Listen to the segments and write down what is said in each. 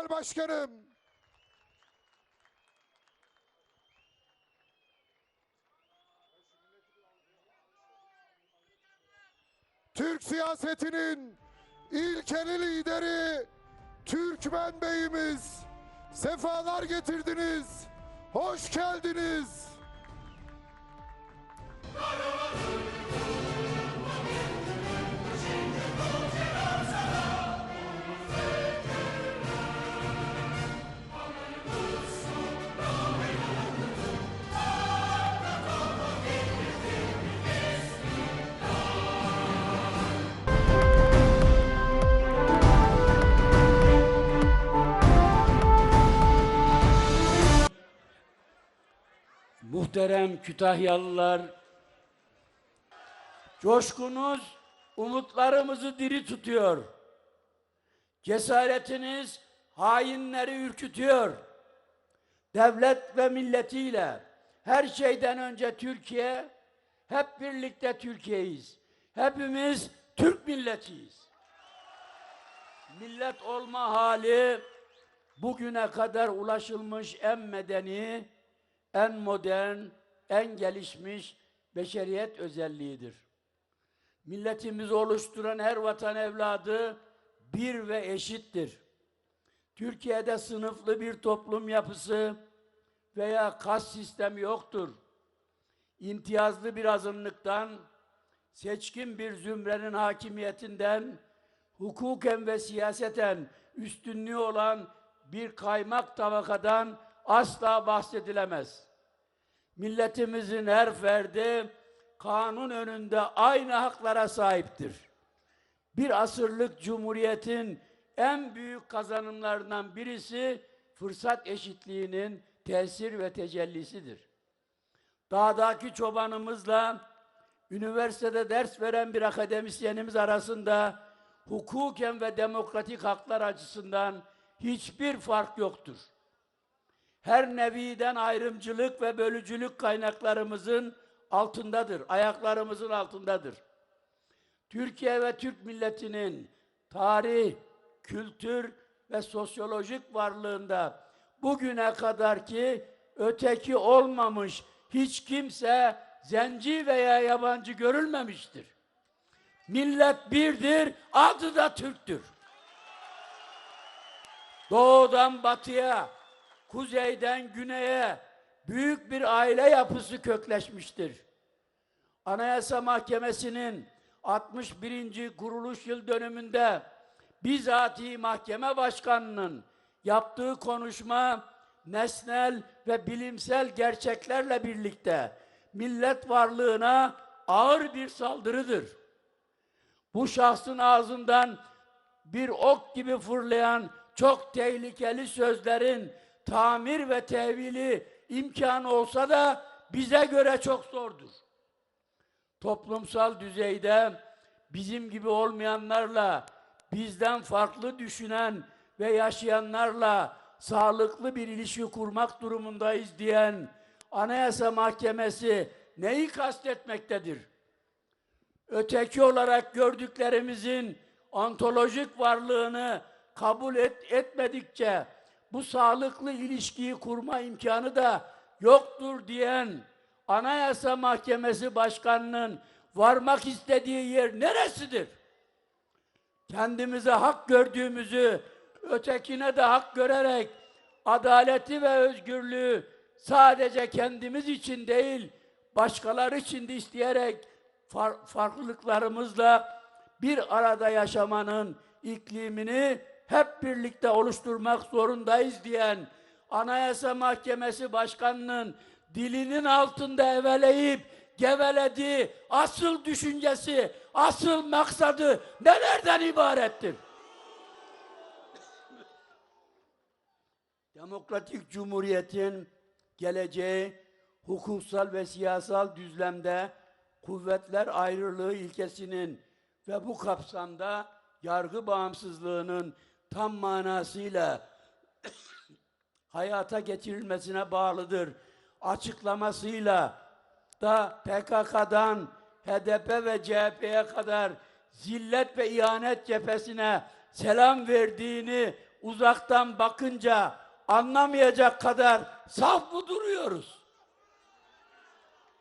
Genel Başkanım. Türk siyasetinin ilkeli lideri Türkmen Beyimiz. Sefalar getirdiniz. Hoş geldiniz. Muhterem Kütahyalılar, coşkunuz umutlarımızı diri tutuyor. Cesaretiniz hainleri ürkütüyor. Devlet ve milletiyle her şeyden önce Türkiye, hep birlikte Türkiye'yiz. Hepimiz Türk milletiyiz. Millet olma hali bugüne kadar ulaşılmış en medeni, en modern, en gelişmiş beşeriyet özelliğidir. Milletimizi oluşturan her vatan evladı bir ve eşittir. Türkiye'de sınıflı bir toplum yapısı veya kas sistemi yoktur. İmtiyazlı bir azınlıktan, seçkin bir zümrenin hakimiyetinden, hukuken ve siyaseten üstünlüğü olan bir kaymak tabakadan asla bahsedilemez. Milletimizin her ferdi kanun önünde aynı haklara sahiptir. Bir asırlık cumhuriyetin en büyük kazanımlarından birisi fırsat eşitliğinin tesir ve tecellisidir. Dağdaki çobanımızla üniversitede ders veren bir akademisyenimiz arasında hukuken ve demokratik haklar açısından hiçbir fark yoktur her neviden ayrımcılık ve bölücülük kaynaklarımızın altındadır, ayaklarımızın altındadır. Türkiye ve Türk milletinin tarih, kültür ve sosyolojik varlığında bugüne kadar ki öteki olmamış hiç kimse zenci veya yabancı görülmemiştir. Millet birdir, adı da Türktür. Doğudan batıya, kuzeyden güneye büyük bir aile yapısı kökleşmiştir. Anayasa Mahkemesi'nin 61. kuruluş yıl dönümünde bizatihi mahkeme başkanının yaptığı konuşma nesnel ve bilimsel gerçeklerle birlikte millet varlığına ağır bir saldırıdır. Bu şahsın ağzından bir ok gibi fırlayan çok tehlikeli sözlerin tamir ve tevili imkanı olsa da bize göre çok zordur. Toplumsal düzeyde bizim gibi olmayanlarla, bizden farklı düşünen ve yaşayanlarla sağlıklı bir ilişki kurmak durumundayız diyen Anayasa Mahkemesi neyi kastetmektedir? Öteki olarak gördüklerimizin ontolojik varlığını kabul et, etmedikçe bu sağlıklı ilişkiyi kurma imkanı da yoktur diyen Anayasa Mahkemesi Başkanı'nın varmak istediği yer neresidir? Kendimize hak gördüğümüzü ötekine de hak görerek adaleti ve özgürlüğü sadece kendimiz için değil başkaları için de isteyerek far farklılıklarımızla bir arada yaşamanın iklimini hep birlikte oluşturmak zorundayız diyen Anayasa Mahkemesi Başkanı'nın dilinin altında eveleyip gevelediği asıl düşüncesi, asıl maksadı nelerden ibarettir? Demokratik Cumhuriyet'in geleceği hukuksal ve siyasal düzlemde kuvvetler ayrılığı ilkesinin ve bu kapsamda yargı bağımsızlığının tam manasıyla hayata geçirilmesine bağlıdır. Açıklamasıyla da PKK'dan HDP ve CHP'ye kadar zillet ve ihanet cephesine selam verdiğini uzaktan bakınca anlamayacak kadar saf mı duruyoruz?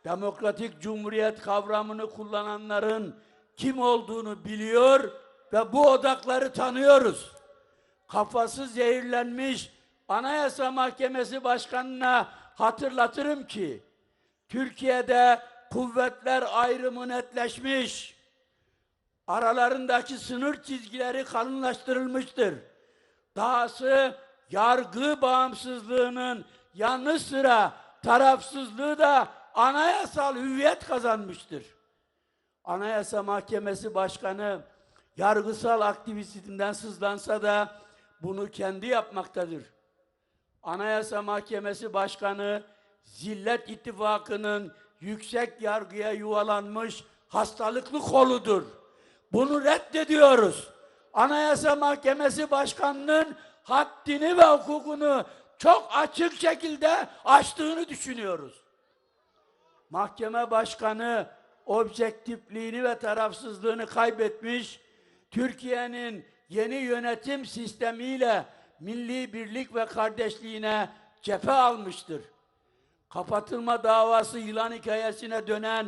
Demokratik Cumhuriyet kavramını kullananların kim olduğunu biliyor ve bu odakları tanıyoruz. Kafası zehirlenmiş Anayasa Mahkemesi Başkanı'na hatırlatırım ki Türkiye'de kuvvetler ayrımı netleşmiş. Aralarındaki sınır çizgileri kalınlaştırılmıştır. Dahası yargı bağımsızlığının yanı sıra tarafsızlığı da anayasal hüviyet kazanmıştır. Anayasa Mahkemesi Başkanı yargısal aktivitesinden sızlansa da bunu kendi yapmaktadır. Anayasa Mahkemesi Başkanı Zillet İttifakı'nın yüksek yargıya yuvalanmış hastalıklı koludur. Bunu reddediyoruz. Anayasa Mahkemesi Başkanı'nın haddini ve hukukunu çok açık şekilde aştığını düşünüyoruz. Mahkeme Başkanı objektifliğini ve tarafsızlığını kaybetmiş, Türkiye'nin yeni yönetim sistemiyle milli birlik ve kardeşliğine cephe almıştır. Kapatılma davası yılan hikayesine dönen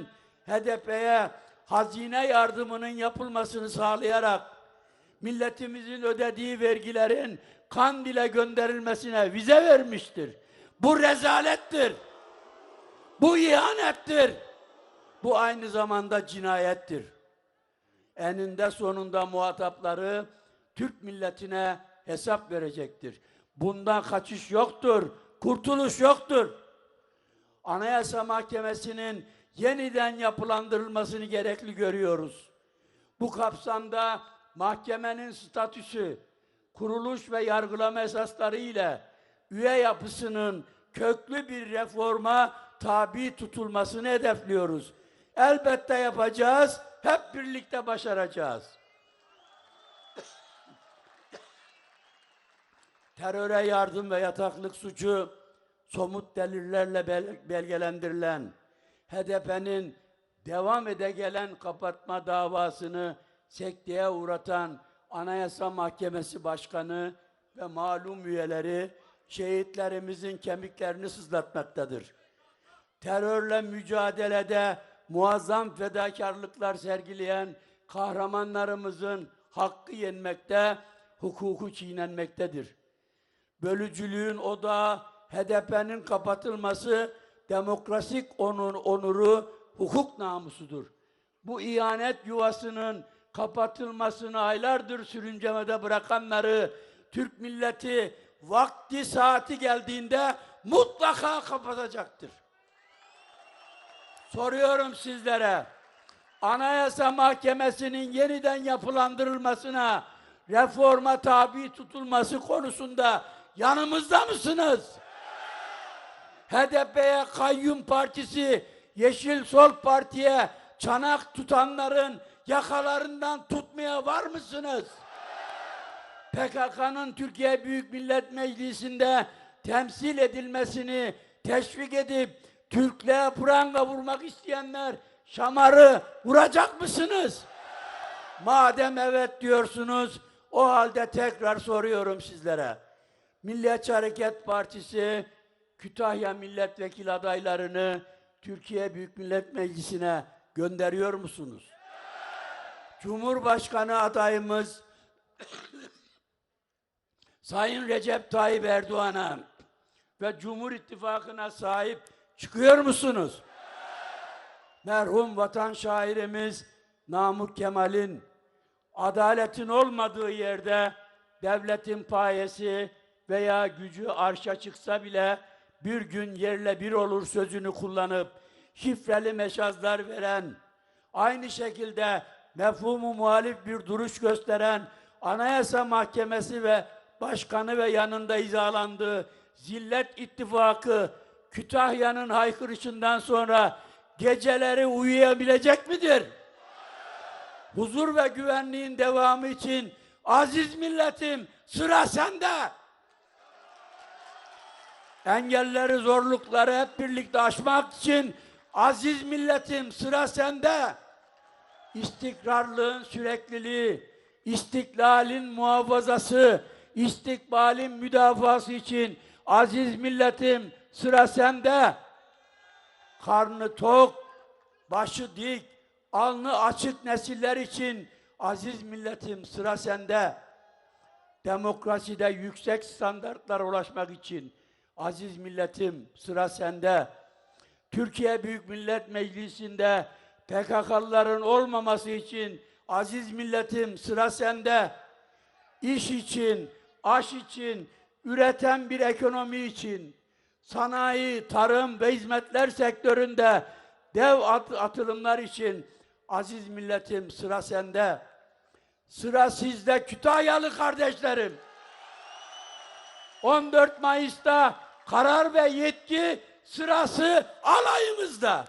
HDP'ye hazine yardımının yapılmasını sağlayarak milletimizin ödediği vergilerin Kandil'e gönderilmesine vize vermiştir. Bu rezalettir. Bu ihanettir. Bu aynı zamanda cinayettir. Eninde sonunda muhatapları Türk milletine hesap verecektir. Bundan kaçış yoktur. Kurtuluş yoktur. Anayasa Mahkemesi'nin yeniden yapılandırılmasını gerekli görüyoruz. Bu kapsamda mahkemenin statüsü, kuruluş ve yargılama esasları ile üye yapısının köklü bir reforma tabi tutulmasını hedefliyoruz. Elbette yapacağız, hep birlikte başaracağız. Teröre yardım ve yataklık suçu somut delillerle bel- belgelendirilen HDP'nin devam ede gelen kapatma davasını sekteye uğratan Anayasa Mahkemesi Başkanı ve malum üyeleri şehitlerimizin kemiklerini sızlatmaktadır. Terörle mücadelede muazzam fedakarlıklar sergileyen kahramanlarımızın hakkı yenmekte, hukuku çiğnenmektedir bölücülüğün odağı, HDP'nin kapatılması, demokrasik onur, onuru, hukuk namusudur. Bu ihanet yuvasının kapatılmasını aylardır sürüncemede bırakanları Türk milleti vakti saati geldiğinde mutlaka kapatacaktır. Soruyorum sizlere. Anayasa Mahkemesi'nin yeniden yapılandırılmasına, reforma tabi tutulması konusunda yanımızda mısınız? HDP'ye Kayyum Partisi, Yeşil Sol Parti'ye çanak tutanların yakalarından tutmaya var mısınız? PKK'nın Türkiye Büyük Millet Meclisi'nde temsil edilmesini teşvik edip Türklüğe pranga vurmak isteyenler şamarı vuracak mısınız? Madem evet diyorsunuz, o halde tekrar soruyorum sizlere. Milliyetçi Hareket Partisi Kütahya milletvekili adaylarını Türkiye Büyük Millet Meclisi'ne gönderiyor musunuz? Cumhurbaşkanı adayımız Sayın Recep Tayyip Erdoğan'a ve Cumhur İttifakı'na sahip çıkıyor musunuz? Merhum vatan şairimiz Namık Kemal'in adaletin olmadığı yerde devletin payesi veya gücü arşa çıksa bile bir gün yerle bir olur sözünü kullanıp şifreli meşazlar veren, aynı şekilde mefhumu muhalif bir duruş gösteren Anayasa Mahkemesi ve Başkanı ve yanında izalandığı Zillet İttifakı Kütahya'nın haykırışından sonra geceleri uyuyabilecek midir? huzur ve güvenliğin devamı için aziz milletim sıra sende. Engelleri, zorlukları hep birlikte aşmak için aziz milletim sıra sende. İstikrarlığın sürekliliği, istiklalin muhafazası, istikbalin müdafası için aziz milletim sıra sende. Karnı tok, başı dik, alnı açık nesiller için aziz milletim sıra sende. Demokraside yüksek standartlara ulaşmak için aziz milletim sıra sende. Türkiye Büyük Millet Meclisi'nde PKK'lıların olmaması için aziz milletim sıra sende. İş için, aş için, üreten bir ekonomi için, sanayi, tarım ve hizmetler sektöründe dev at- atılımlar için aziz milletim sıra sende. Sıra sizde Kütahyalı kardeşlerim. 14 Mayıs'ta karar ve yetki sırası alayımızda.